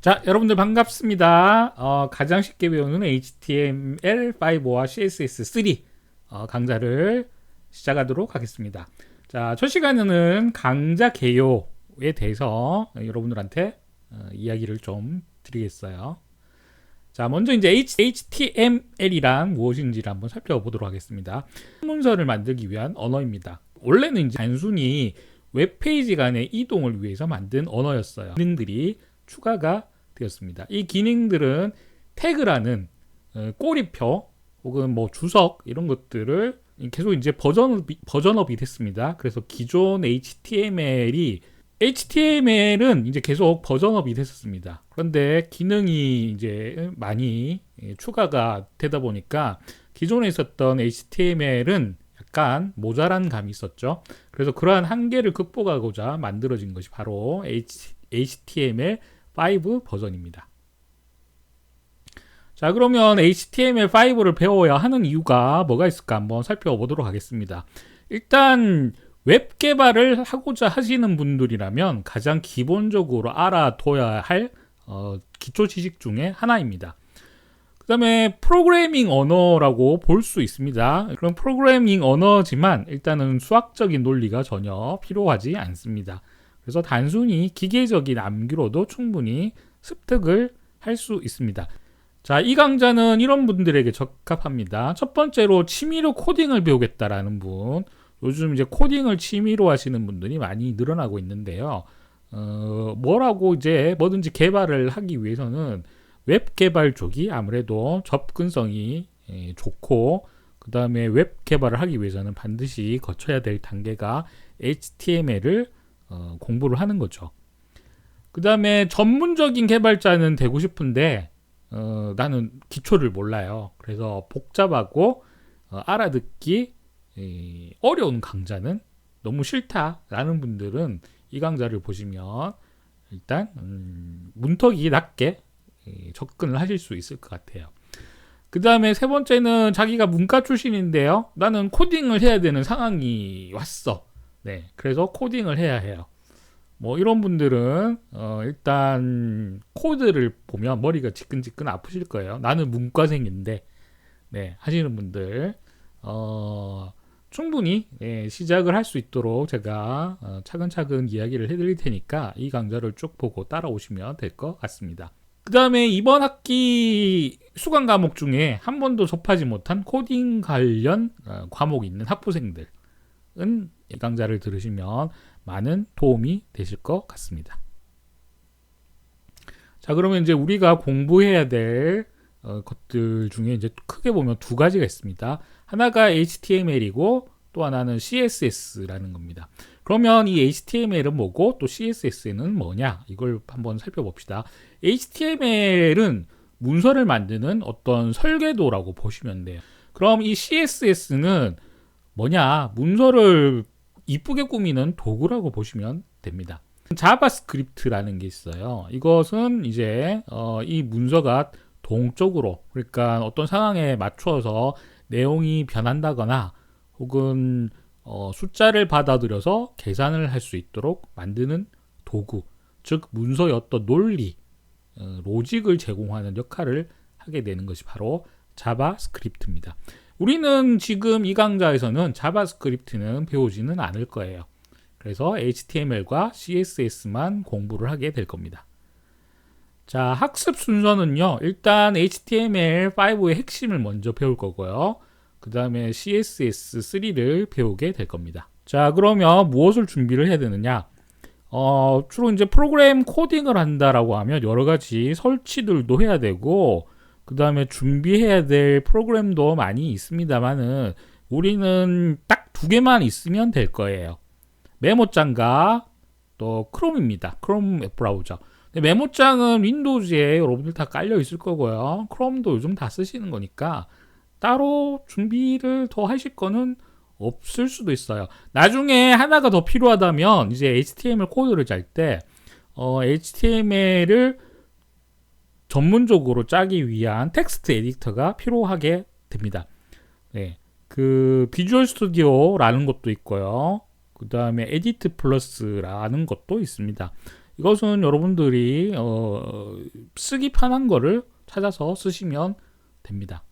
자, 여러분들 반갑습니다. 어, 가장 쉽게 배우는 HTML5와 CSS3 어, 강좌를 시작하도록 하겠습니다. 자, 첫 시간에는 강좌 개요에 대해서 여러분들한테 어, 이야기를 좀 드리겠어요. 자, 먼저 이제 HTML이란 무엇인지를 한번 살펴보도록 하겠습니다. 문서를 만들기 위한 언어입니다. 원래는 이제 단순히 웹페이지 간의 이동을 위해서 만든 언어였어요. 기능들이 추가가 되었습니다. 이 기능들은 태그라는 어, 꼬리표 혹은 뭐 주석 이런 것들을 계속 이제 버전업이, 버전업이 됐습니다. 그래서 기존 HTML이 HTML은 이제 계속 버전업이 됐었습니다. 그런데 기능이 이제 많이 예, 추가가 되다 보니까 기존에 있었던 HTML은 약간 모자란 감이 있었죠. 그래서 그러한 한계를 극복하고자 만들어진 것이 바로 HTML5 버전입니다. 자, 그러면 HTML5를 배워야 하는 이유가 뭐가 있을까 한번 살펴보도록 하겠습니다. 일단 웹 개발을 하고자 하시는 분들이라면 가장 기본적으로 알아둬야 할 어, 기초 지식 중에 하나입니다. 그 다음에 프로그래밍 언어라고 볼 수 있습니다. 그럼 프로그래밍 언어지만 일단은 수학적인 논리가 전혀 필요하지 않습니다. 그래서 단순히 기계적인 암기로도 충분히 습득을 할 수 있습니다. 자, 이 강좌는 이런 분들에게 적합합니다. 첫 번째로 취미로 코딩을 배우겠다라는 분, 요즘 이제 코딩을 취미로 하시는 분들이 많이 늘어나고 있는데요. 어, 뭐라고 이제 뭐든지 개발을 하기 위해서는 웹 개발 쪽이 아무래도 접근성이 예, 좋고 그 다음에 웹 개발을 하기 위해서는 반드시 거쳐야 될 단계가 HTML을 어, 공부를 하는 거죠. 그 다음에 전문적인 개발자는 되고 싶은데 어, 나는 기초를 몰라요. 그래서 복잡하고 어, 알아듣기 이, 어려운 강좌는 너무 싫다라는 분들은 이 강좌를 보시면 일단 음, 문턱이 낮게 이, 접근을 하실 수 있을 것 같아요. 그 다음에 세 번째는 자기가 문과 출신인데요. 나는 코딩을 해야 되는 상황이 왔어. 네, 그래서 코딩을 해야 해요. 뭐 이런 분들은 어 일단 코드를 보면 머리가 지끈지끈 아프실 거예요. 나는 문과생인데 네 하시는 분들 어 충분히 예, 시작을 할 수 있도록 제가 어, 차근차근 이야기를 해드릴 테니까 이 강좌를 쭉 보고 따라오시면 될 것 같습니다. 그 다음에 이번 학기 수강 과목 중에 한 번도 접하지 못한 코딩 관련 어, 과목이 있는 학부생들은 이 강좌를 들으시면 많은 도움이 되실 것 같습니다. 자, 그러면 이제 우리가 공부해야 될 어, 것들 중에 이제 크게 보면 두 가지가 있습니다. 하나가 HTML이고 또 하나는 CSS라는 겁니다. 그러면 이 HTML은 뭐고 또 CSS는 뭐냐? 이걸 한번 살펴봅시다. HTML은 문서를 만드는 어떤 설계도라고 보시면 돼요. 그럼 이 CSS는 뭐냐? 문서를 이쁘게 꾸미는 도구라고 보시면 됩니다. 자바스크립트라는 게 있어요. 이것은 이제 어, 이 문서가 동적으로 그러니까 어떤 상황에 맞춰서 내용이 변한다거나 혹은 어, 숫자를 받아들여서 계산을 할 수 있도록 만드는 도구, 즉 문서의 어떤 논리, 어, 로직을 제공하는 역할을 하게 되는 것이 바로 자바스크립트입니다. 우리는 지금 이 강좌에서는 자바스크립트는 배우지는 않을 거예요. 그래서 HTML과 CSS만 공부를 하게 될 겁니다. 자, 학습 순서는요. 일단 HTML5의 핵심을 먼저 배울 거고요. 그 다음에 CSS3를 배우게 될 겁니다. 자, 그러면 무엇을 준비를 해야 되느냐? 어, 주로 이제 프로그램 코딩을 한다라고 하면 여러 가지 설치들도 해야 되고, 그 다음에 준비해야 될 프로그램도 많이 있습니다만은 우리는 딱 두 개만 있으면 될 거예요. 메모장과 또 크롬입니다. 크롬 웹 브라우저. 메모장은 윈도우즈에 여러분들 다 깔려 있을 거고요. 크롬도 요즘 다 쓰시는 거니까 따로 준비를 더 하실 거는 없을 수도 있어요. 나중에 하나가 더 필요하다면 이제 HTML 코드를 짤때 어, HTML을 전문적으로 짜기 위한 텍스트 에디터가 필요하게 됩니다. 네. 그 비주얼 스튜디오라는 것도 있고요. 그 다음에 에디트 플러스라는 것도 있습니다. 이것은 여러분들이 어, 쓰기 편한 거를 찾아서 쓰시면 됩니다.